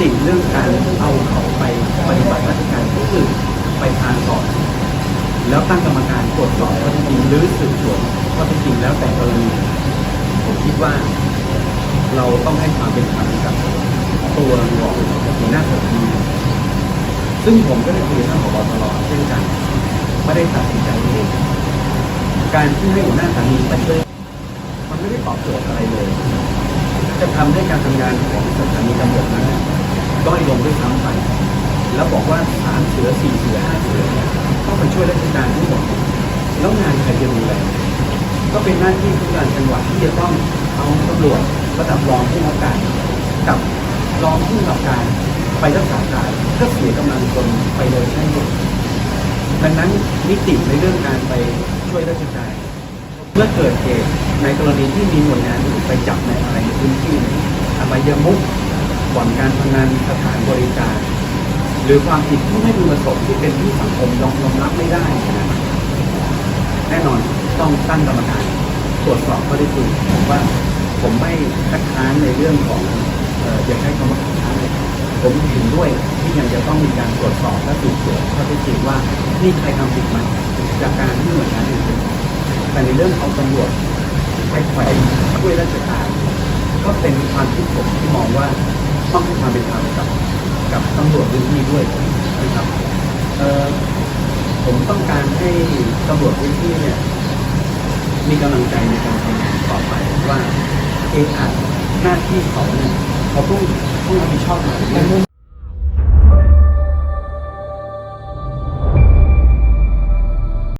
ติเรื่องการเอาเขาไปปฏิบัติราชการที่อื่นไปทานก่อนแล้วตั้งกรรมการตรวจสอบข้อเท็จจริงหรือสืบสวนข้อเท็จจริงแล้วแต่กรณีผมคิดว่า เราต้องให้ความเป็นธรรมกับตัวของหัวหน้าสถานีซึ่งผมก็ได้คุยกับท่านผบตรเช่นกันไม่ได้ตัดสินใจเองการที่ให้หัวหน้าสานีไปช่วยมันไม่ได้ตอบโจทย์อะไรเลย จะทำให้การทำงานของสถานีตำรวจนั้นน่ะ ด้อยลงด้วยซ้ำไปแล้วบอกว่าสามเสือสี่เสือห้าเสือเนี่ยต้องไปช่วยราชการทั้งหมดแล้วงานใครจะดูแลก็เป็นหน้าที่ผู้การจังหวัดที่จะต้องเอาตำรวจระดับรองผู้กำกับการกับรองผู้กำกับการไปรักษาการก็เสียกำลังคนไปเลยทั้งหมดดังนั้นมิติในเรื่องการไปช่วยราชการเมื่อเกิดเหตุในกรณีที่มีหน่วยงานไปจับในอะไรในพื้นที่อบายมุก บ่อนการพนันสถานบริการ หรือความผิดที่ไม่พึงประสงค์ที่เป็นที่สังคมยอมรับไม่ได้นะแน่นอนต้องตั้งกรรมการตรวจสอบข้อได้จริงผมว่าผมไม่คัดค้านในเรื่องของอย่าใช้คำว่าคัดค้านเลยผมเห็นด้วยที่ยังจะต้องมีการตรวจสอบและสืบสวนข้อเท็จจริงว่านี่ใครทำผิดไหมจากการที่หน่วยงานอื่นเป็นแต่ในเรื่องของตำรวจไปแขวนช่วยราชการก็เป็นความคิดผมที่มองว่า ต้องให้ความเป็นธรรมกับกับตำรวจพื้นที่ด้วยนะครับเอ่อผมต้องการให้ตำรวจพื้นที่เนี่ยมีกำลังใจในการทำงานต่อไปว่าเออาหน้าที่เขาเนี่ยเขาต้องต้องรับผิดชอบหน่อย